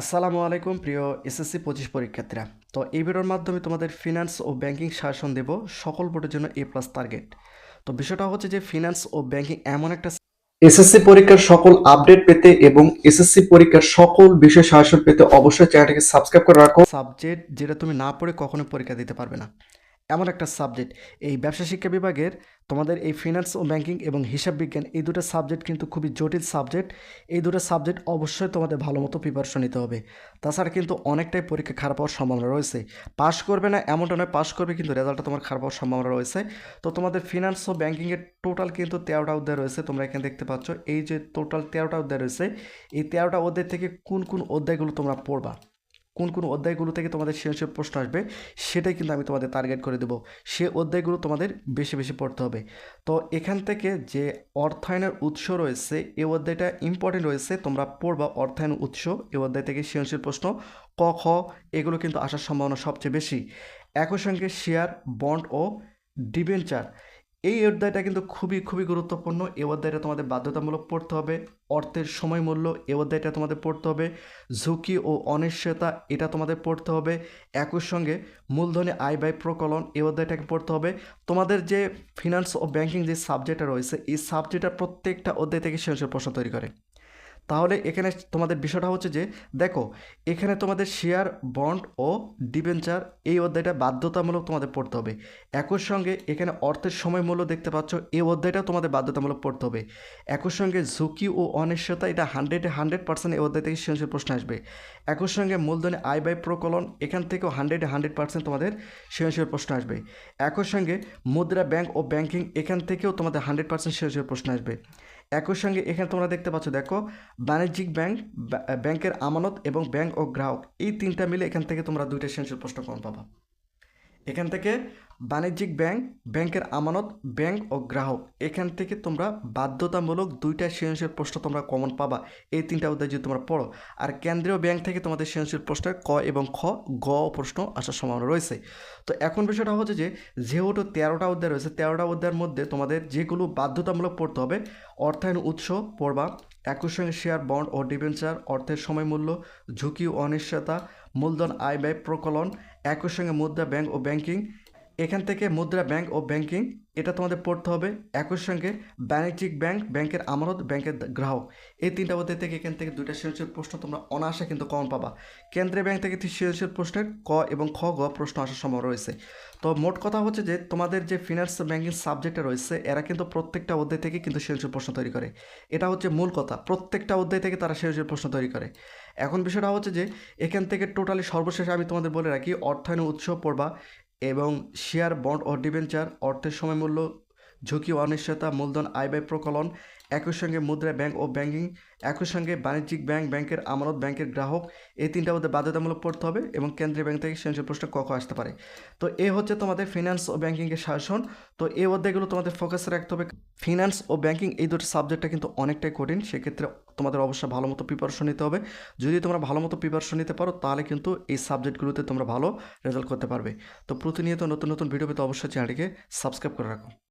আসসালামু আলাইকুম, প্রিয় এসএসসি পঁচিশ পরীক্ষার্থীরা। তো এই ভিডিওর মাধ্যমে তোমাদের ফিনান্স ও ব্যাংকিং শাসন দেব সকল বোর্ডের জন্য এ প্লাস টার্গেট তো বিষয়টা হচ্ছে যে ফিনান্স ও ব্যাংকিং এমন একটা এসএসসি পরীক্ষার সকল আপডেট পেতে এবং এসএসসি পরীক্ষার সকল বিষয় শাসন পেতে অবশ্যই চ্যানেলটিকে সাবস্ক্রাইব করে রাখো। সাবজেক্ট যেটা তুমি না পড়ে কখনো পরীক্ষা দিতে পারবে না। এমন একটা সাবজেক্ট এই ব্যবসা শিক্ষা বিভাগের তোমাদের এই ফিনান্স ও ব্যাংকিং এবং হিসাব বিজ্ঞান এই দুটো সাবজেক্ট কিন্তু খুবই জটিল সাবজেক্ট এই দুটো সাবজেক্ট অবশ্যই তোমাদের ভালো মতো প্রিপারেশন নিতে হবে। তাছাড়া কিন্তু অনেকটাই পরীক্ষা খারাপ হওয়ার সম্ভাবনা রয়েছে। পাশ করবে না এমনটা নয় পাশ করবে কিন্তু রেজাল্টটা তোমার খারাপ হওয়ার সম্ভাবনা রয়েছে। তো তোমাদের ফিনান্স ও ব্যাংকিংয়ের টোটাল কিন্তু তেরোটা অধ্যায় রয়েছে, তোমরা এখানে দেখতে পাচ্ছ। এই যে টোটাল তেরোটা অধ্যায় রয়েছে, এই তেরোটা অধ্যায় থেকে কোন কোন অধ্যায়গুলো তোমরা পড়বা? কোন কোন অধ্যায়গুলো থেকে তোমাদের সৃজনশীল প্রশ্ন আসবে, সেটাই কিন্তু আমি তোমাদের টার্গেট করে দেবো। সে অধ্যায়গুলো তোমাদের বেশি বেশি পড়তে হবে। তো এখান থেকে যে অর্থায়নের উৎস রয়েছে এই অধ্যায়টা ইম্পর্টেন্ট রয়েছে, তোমরা পড়বা অর্থায়ন উৎস এই অধ্যায় থেকে সৃজনশীল প্রশ্ন। ক, খ, এগুলো কিন্তু আসার সম্ভাবনা সবচেয়ে বেশি। একই সঙ্গে শেয়ার বন্ড ও ডিবেঞ্চার এই অধ্যায়টা কিন্তু খুবই খুবই গুরুত্বপূর্ণ। এই অধ্যায়টা তোমাদের বাধ্যতামূলক পড়তে হবে। অর্থের সময় মূল্য এই অধ্যায়টা তোমাদের পড়তে হবে। ঝুঁকি ও অনিশ্চয়তা এটা তোমাদের পড়তে হবে। একই সঙ্গে মূলধনে আয় ব্যয় প্রকলন এই অধ্যায়টাকে পড়তে হবে। তোমাদের যে ফিনান্স ও ব্যাংকিং যে সাবজেক্টটা রয়েছে, এই সাবজেক্টটা প্রত্যেকটা অধ্যায় থেকে সৃজনশীল প্রশ্ন তৈরি করে। তাহলে এখানে তোমাদের বিষয়টা হচ্ছে যে, দেখো, এখানে তোমাদের শেয়ার বন্ড ও ডিবেঞ্চার এই অধ্যায়টা বাধ্যতামূলক তোমাদের পড়তে হবে। একই সঙ্গে এখানে অর্থের সময় মূল্য দেখতে পাচ্ছ, এই অধ্যায়টা তোমাদের বাধ্যতামূলক পড়তে হবে। একই সঙ্গে ঝুঁকি ও অনিশ্চয়তা, এটা হান্ড্রেডে হান্ড্রেড পার্সেন্ট এই অধ্যায় থেকে সৃজনশীল প্রশ্ন আসবে। একই সঙ্গে মূলধনে আয় ব্যয় প্রকলন, এখান থেকেও হান্ড্রেডে হান্ড্রেড পার্সেন্ট তোমাদের সৃজনশীল প্রশ্ন আসবে। একই সঙ্গে মুদ্রা, ব্যাংক ও ব্যাংকিং এখান থেকেও তোমাদের হান্ড্রেড পার্সেন্ট সৃজনশীল প্রশ্ন আসবে। একই সঙ্গে এখানে তোমরা দেখতে পাচ্ছ, দেখো, বাণিজ্যিক ব্যাংক ব্যা- ব্যাংকের আমানত এবং ব্যাংক ও গ্রাহক, এই তিনটা মিলে এখান থেকে তোমরা দুইটা সৃজনশীল প্রশ্ন কম পাবা। এখান থেকে বাণিজ্যিক ব্যাংক, ব্যাংকের আমানত, ব্যাংক ও গ্রাহক। এখান থেকে তোমরা বাধ্যতামূলক দুইটা সৃজনশীল প্রশ্ন তোমরা কমন পাবা। এই তিনটা অধ্যায় যদি তোমরা পড়ো, আর কেন্দ্রীয় ব্যাংক থেকে তোমাদের সৃজনশীল প্রশ্নে ক এবং খ, গ প্রশ্ন আসার সম্ভাবনা রয়েছে। তো এখন বিষয়টা হচ্ছে যে, যেহেতু তেরোটা অধ্যায় রয়েছে, তেরোটা অধ্যায়ের মধ্যে তোমাদের যেগুলো বাধ্যতামূলক পড়তে হবে, অর্থায়ন উৎস পড়বা একই সঙ্গে শেয়ার বন্ড ও ডিবেঞ্চার অর্থের সময় মূল্য ঝুঁকি ও অনিশ্চয়তা, মূলধন আয় ব্যয় প্রকলন একই সঙ্গে মুদ্রা ব্যাংক ও ব্যাংকিং এখান থেকে মুদ্রা ব্যাংক ও ব্যাংকিং, এটা তোমাদের পড়তে হবে। একই সঙ্গে বাণিজ্যিক ব্যাংক, ব্যাংকের আমানত, ব্যাংকের গ্রাহক। এই তিনটা অধ্যায় থেকে এখান থেকে দুইটা সৃজনশীল প্রশ্ন তোমরা অনায়াসে কিন্তু কমন পাবা। কেন্দ্রীয় ব্যাংক থেকে সৃজনশীল প্রশ্নের ক এবং খ গ প্রশ্ন আসার সময় রয়েছে। তো মোট কথা হচ্ছে যে, তোমাদের যে ফিনান্স ব্যাংকিং সাবজেক্টটা রয়েছে, এরা কিন্তু প্রত্যেকটা অধ্যায় থেকে কিন্তু সৃজনশীল প্রশ্ন তৈরি করে। এটা হচ্ছে মূল কথা, প্রত্যেকটা অধ্যায় থেকে তারা সৃজনশীল প্রশ্ন তৈরি করে। এখন বিষয়টা হচ্ছে যে, এখান থেকে টোটালি সর্বশেষে আমি তোমাদের বলে রাখি, অর্থায়ন উৎস পড়বা। এবং শেয়ার, বন্ড ও ডিবেঞ্চার অর্থের সময় মূল্য ঝুঁকি ও অনিশ্চয়তা, মূলধন আয় ব্যয় প্রকলন, একই সঙ্গে মুদ্রা ব্যাংক ও ব্যাংকিং, একই সঙ্গে বাণিজ্যিক ব্যাংক, ব্যাংকের আমানত, ব্যাংকের গ্রাহক, এই তিনটা মধ্যে বাধ্যতামূলক পড়তে হবে এবং কেন্দ্রীয় ব্যাংক থেকে সৃজনশীল প্রশ্ন কখ আসতে পারে। তো এ হচ্ছে তোমাদের ফিনান্স ও ব্যাংকিংয়ের শাসন। তো এই অধ্যায়গুলো তোমাদের ফোকাসে রাখতে হবে। ফিনান্স ও ব্যাংকিং এই দুটো সাবজেক্টটা কিন্তু অনেকটাই কঠিন, সেক্ষেত্রে তোমাদের অবশ্যই ভালো মতো প্রিপারেশন নিতে হবে। যদি তোমরা ভালো মতো প্রিপারেশন নিতে পারো, তাহলে কিন্তু এই সাবজেক্টগুলোতে তোমরা ভালো রেজাল্ট করতে পারবে। তো প্রতিনিয়ত নতুন নতুন ভিডিও পেতে অবশ্যই চ্যানেলটিকে সাবস্ক্রাইব করে রাখো।